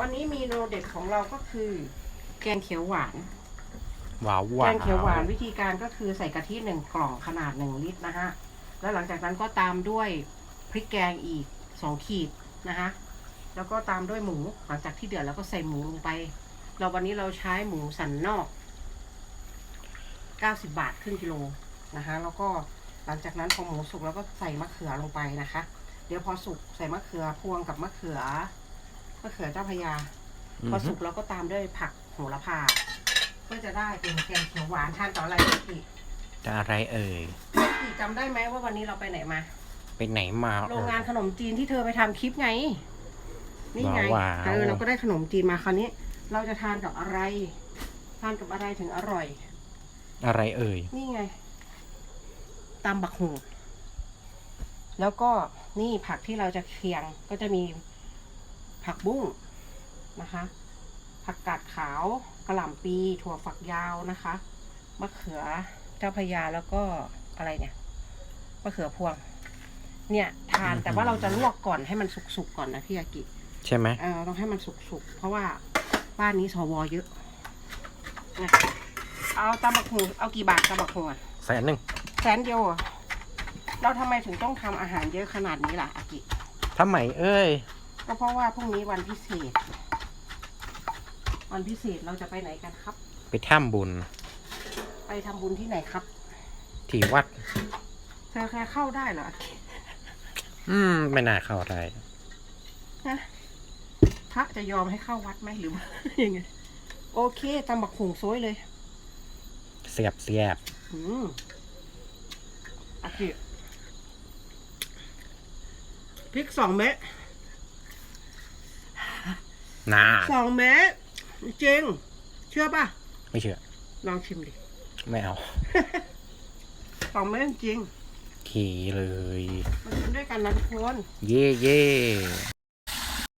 วันนี้เมนูเด็ดของเราก็คือ แกงเขียวหวาน ว้าวแกว้าวงเขียวหวานวิธีการก็คือใส่กะทิหนึ่งกล่องขนาดหนึ่งลิตรนะฮะ แล้วหลังจากนั้นก็ตามด้วยพริกแกงอีกสองขีดนะฮะ แล้วก็ตามด้วยหมูหลังจากที่เดือดแล้วก็ใส่หมูลงไป เราวันนี้เราใช้หมูสันนอก 90 บาทครึ่งกิโลนะคะ แล้วก็หลังจากนั้นพอหมูสุกแล้วก็ใส่มะเขือลงไปนะคะ เดี๋ยวพอสุกใส่มะเขือพวงกับมะเขือ มะเขือเจ้าพระยาอืพออฮึสุกแล้วก็ตามด้วยผักโหระพา ก็จะได้เป็นแกงเขียวหวานทานต่ออะไรพี่จะอะไรเอ่ยพี่จำได้ไหมว่าวันนี้เราไปไหนมา ไปไหนมาโรงงานขนมจีนที่เธอไปทำคลิปไง นี่ไงว้าวเออเราก็ได้ขนมจีนมาคราวนี้ เราจะทานกับอะไร ทานกับอะไรถึงอร่อย อะไรเอ่ย นี่ไงตำบักหูแล้วก็นี่ผักที่เราจะเคียงก็จะมี ผักบุ้งนะคะ ผักกาดขาวกระหล่ำปีถั่วฝักยาวนะคะมะเขือเจ้าพระยาแล้วก็อะไรเนี่ยมะเขือพวง เนี่ย ทานอืมแต่ว่าเราจะลวกก่อนให้มันสุกๆก่อนนะพี่ยากิใช่ไหมเออต้องให้มันสุกๆเพราะว่าบ้านนี้สวเยอะนะเอาตำบักหูเอากี่บาทตำบักหูอะแสนหนึ่งแสนเดียวเหรอเราทำไมถึงต้องทำอาหารเยอะขนาดนี้ล่ะอากิทำไมเอ้ย ก็เพราะว่าพรุ่งนี้วันพิเศษ วันพิเศษเราจะไปไหนกันครับ ไปถ้ำบุญ ไปทำบุญที่ไหนครับ ที่วัด เธอแค่เข้าได้เหรออากิอืม ไม่น่าเข้าได้ฮะพระจะยอมให้เข้าวัดไหมหรือว่า ยังไง โอเคตำบักหุงซวยเลย เสียบเสียบอืมอากิพริกสองเม็ด นาสองเม็ดจริง เชื่อป่ะ ไม่เชื่อ ลองชิมดิ ไม่เอาสองเม็ดจริงขี่เลย มาชิมด้วยกันนะทุกคน เย่เย่